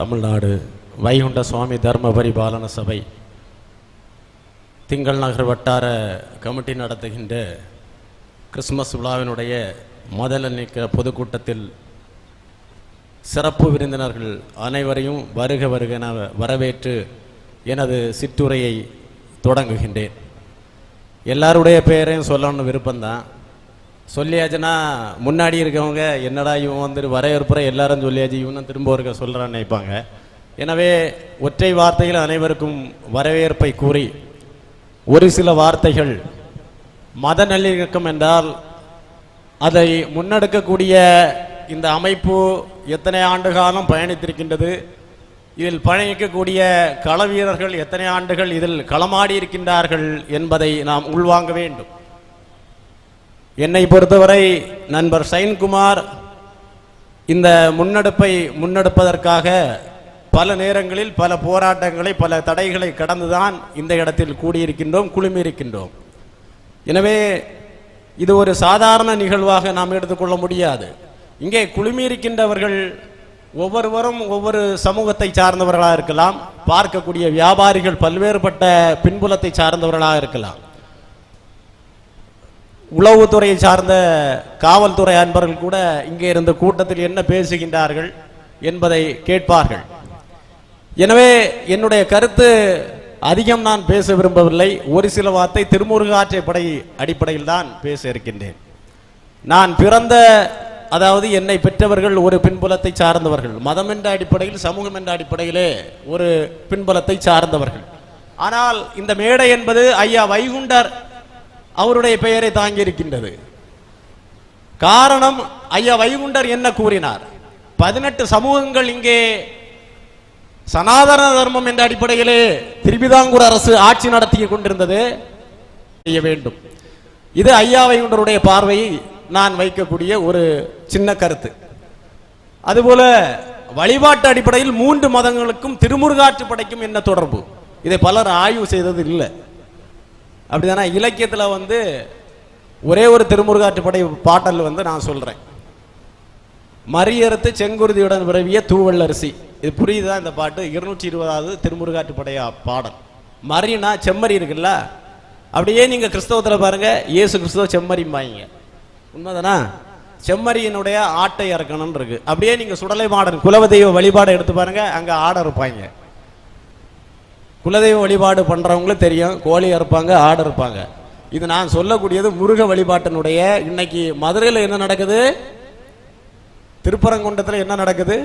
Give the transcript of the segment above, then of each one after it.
தமிழ்நாடு வைகுண்ட சுவாமி தர்ம பரிபாலன சபை. திங்கள் நகர் வட்டார கமிட்டி நடத்துகின்ற கிறிஸ்மஸ் விழாவினுடைய முதல் நீக்க பொதுக்கூட்டத்தில் சிறப்பு விருந்தினர்கள் அனைவரையும் வருக வருக என வரவேற்று எனது சிற்றுரையை தொடங்குகின்றேன். எல்லாருடைய பெயரையும் சொல்லணும்னு விருப்பம்தான். சொல்லியாச்சுன்னா முன்னாடி இருக்கவங்க என்னடா இவன் வந்துட்டு வரவேற்புற எல்லாரும் சொல்லியாச்சு இவனும் திரும்ப இருக்க சொல்கிறான்னு நினைப்பாங்க. எனவே ஒற்றை வார்த்தையில் அனைவருக்கும் வரவேற்பை கூறி ஒரு சில வார்த்தைகள் மத நல்லிணக்கம் என்றால் அதை முன்னெடுக்கக்கூடிய இந்த அமைப்பு எத்தனை ஆண்டு காலம் பயணித்திருக்கின்றது இதில் பயணிக்கக்கூடிய கள வீரர்கள் எத்தனை ஆண்டுகள் இதில் களமாடி இருக்கின்றார்கள் என்பதை நாம் உள்வாங்க வேண்டும். என்னை பொறுத்தவரை நண்பர் சைன்குமார் இந்த முன்னெடுப்பை முன்னெடுப்பதற்காக பல நேரங்களில் பல போராட்டங்களை பல தடைகளை கடந்துதான் இந்த இடத்தில் கூடியிருக்கின்றோம் குழுமியிருக்கின்றோம். எனவே இது ஒரு சாதாரண நிகழ்வாக நாம் எடுத்துக்கொள்ள முடியாது. இங்கே குழுமியிருக்கின்றவர்கள் ஒவ்வொருவரும் ஒவ்வொரு சமூகத்தை சார்ந்தவர்களாக இருக்கலாம் பார்க்கக்கூடிய வியாபாரிகள் பல்வேறுபட்ட பின்புலத்தை சார்ந்தவர்களாக இருக்கலாம். உளவுத்துறையை சார்ந்த காவல்துறை அன்பர்கள் கூட இங்கே இருந்த கூட்டத்தில் என்ன பேசுகின்றார்கள் என்பதை கேட்பார்கள். எனவே என்னுடைய கருத்து அதிகம் நான் பேச விரும்பவில்லை. ஒரு சில வார்த்தை திருமுருகாற்றை படை அடிப்படையில் தான் பேச இருக்கின்றேன். நான் பிறந்த அதாவது என்னை பெற்றவர்கள் ஒரு பின்புலத்தை சார்ந்தவர்கள். மதம் என்ற அடிப்படையில் சமூகம் என்ற அடிப்படையிலே ஒரு பின்புலத்தை சார்ந்தவர்கள். ஆனால் இந்த மேடை என்பது ஐயா வைகுண்டர் அவருடைய பெயரை தாங்கி இருக்கின்றது காரணம் ஐயா வைகுண்டர் என்ன கூறினார்? பதினெட்டு சமூகங்கள் இங்கே சனாதன தர்மம் என்ற அடிப்படையிலே திருவிதாங்கூர் அரசு ஆட்சி நடத்தி கொண்டிருந்தது. செய்ய வேண்டும். இது ஐயா வைகுண்டருடைய பார்வையை நான் வைக்கக்கூடிய ஒரு சின்ன கருத்து. அதுபோல வழிபாட்டு அடிப்படையில் மூன்று மதங்களுக்கும் திருமுருகாற்று படைக்கும் என்ன தொடர்பு? இதை பலர் ஆய்வு செய்தது இல்லை அப்படிதானே? இலக்கியத்தில் வந்து ஒரே ஒரு திருமுருகாற்றுப்படை பாடல் பாட்டல் வந்து நான் சொல்கிறேன் மரியறுத்து செங்குருதியுடன் விரவிய தூவல்லரிசி. இது புரியுதா இந்த பாட்டு? இருநூற்றி இருபதாவது திருமுருகாற்றுப்படையா பாடல். மரினா செம்மறி இருக்குல்ல? அப்படியே நீங்கள் கிறிஸ்தவத்தில் பாருங்க இயேசு கிறிஸ்தவ செம்மறிம்பாங்க. உண்மைதானா? செம்மறியினுடைய ஆட்டை இறக்கணும்னு இருக்கு. அப்படியே நீங்கள் சுடலை மாடன் குலவதெய்வ வழிபாடை எடுத்து பாருங்கள் அங்கே ஆடை இருப்பாங்க குலதெய்வ வழிபாடு பண்ணுறவங்களும் தெரியும். கோழி அறுப்பாங்க ஆடு இருப்பாங்க இது நான் சொல்லக்கூடியது முருக வழிபாட்டினுடைய இன்னைக்கு மதுரையில் என்ன நடக்குது? திருப்பரங்குன்றத்தில் என்ன நடக்குது?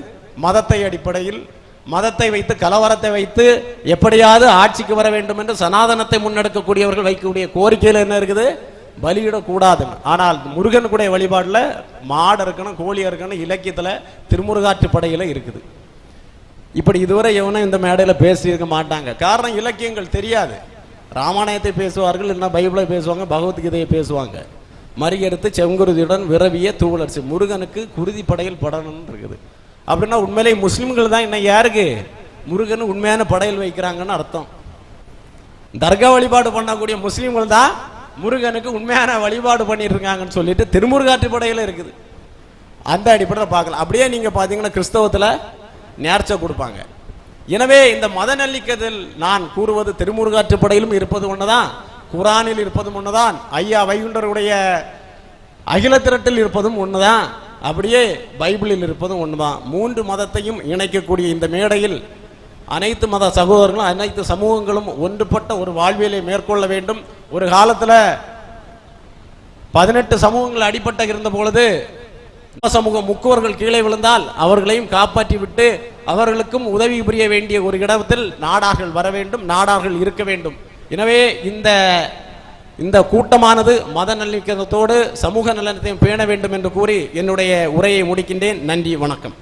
மதத்தை அடிப்படையில் மதத்தை வைத்து கலவரத்தை வைத்து எப்படியாவது ஆட்சிக்கு வர வேண்டும் என்று சனாதனத்தை முன்னெடுக்கக்கூடியவர்கள் வைக்கக்கூடிய கோரிக்கையில் என்ன இருக்குது? பலியிடக்கூடாதுன்னு. ஆனால் முருகனுக்குடைய வழிபாட்டில் மாடு இருக்கணும் கோழி இருக்கணும் இலக்கியத்தில் திருமுருகாற்று படையில் இருக்குது. இப்படி இதுவரை எவனும் இந்த மேடையில் பேசியிருக்க மாட்டாங்க. காரணம் இலக்கியங்கள் தெரியாது. ராமாயணத்தை பேசுவார்கள் இல்லைன்னா பைபிளை பேசுவாங்க பகவத்கீதையை பேசுவாங்க. மறியெடுத்து செங்குருதியுடன் விரவிய தூவலரிசி முருகனுக்கு குருதி படையில் படணும்னு இருக்குது. அப்படின்னா உண்மையிலே முஸ்லீம்கள் தான் இன்னைக்கு யாருக்கு? முருகன் உண்மையான படையல் வைக்கிறாங்கன்னு அர்த்தம். தர்கா வழிபாடு பண்ணக்கூடிய முஸ்லீம்கள் தான் முருகனுக்கு உண்மையான வழிபாடு பண்ணிட்டு இருக்காங்கன்னு சொல்லிட்டு திருமுருகாற்று படையில இருக்குது. அந்த அடிப்படையில் பார்க்கலாம். அப்படியே நீங்க பாத்தீங்கன்னா கிறிஸ்தவத்துல நேர்ச்சை கொடுப்பாங்க. எனவே இந்த மத நல்லிக்கதில் நான் கூறுவது திருமுருகாற்றுப்படையிலும் இருப்பது ஒன்றுதான் குரானில் இருப்பதும் ஒன்றுதான் ஐயா வைகுண்டருடைய அகில திரட்டில் இருப்பதும் ஒன்றுதான் அப்படியே பைபிளில் இருப்பதும் ஒன்றுதான் மூன்று மதத்தையும் இணைக்கக்கூடிய இந்த மேடையில் அனைத்து மத சகோதரர்களும் அனைத்து சமூகங்களும் ஒன்றுபட்ட ஒரு வாழ்வியலை மேற்கொள்ள வேண்டும். ஒரு காலத்தில் பதினெட்டு சமூகங்கள் அடிப்பட்ட இருந்த பொழுது சமூகம் முக்குவர்கள் கீழே விழுந்தால் அவர்களையும் காப்பாற்றி விட்டு அவர்களுக்கும் உதவி புரிய வேண்டிய ஒரு இடத்தில் நாடார்கள் வர வேண்டும் நாடார்கள் இருக்க வேண்டும். எனவே இந்த இந்த கூட்டமானது மத நல்லிணக்கத்தோடு சமூக நலனத்தையும் பேண வேண்டும் என்று கூறி என்னுடைய உரையை முடிக்கின்றேன். நன்றி வணக்கம்.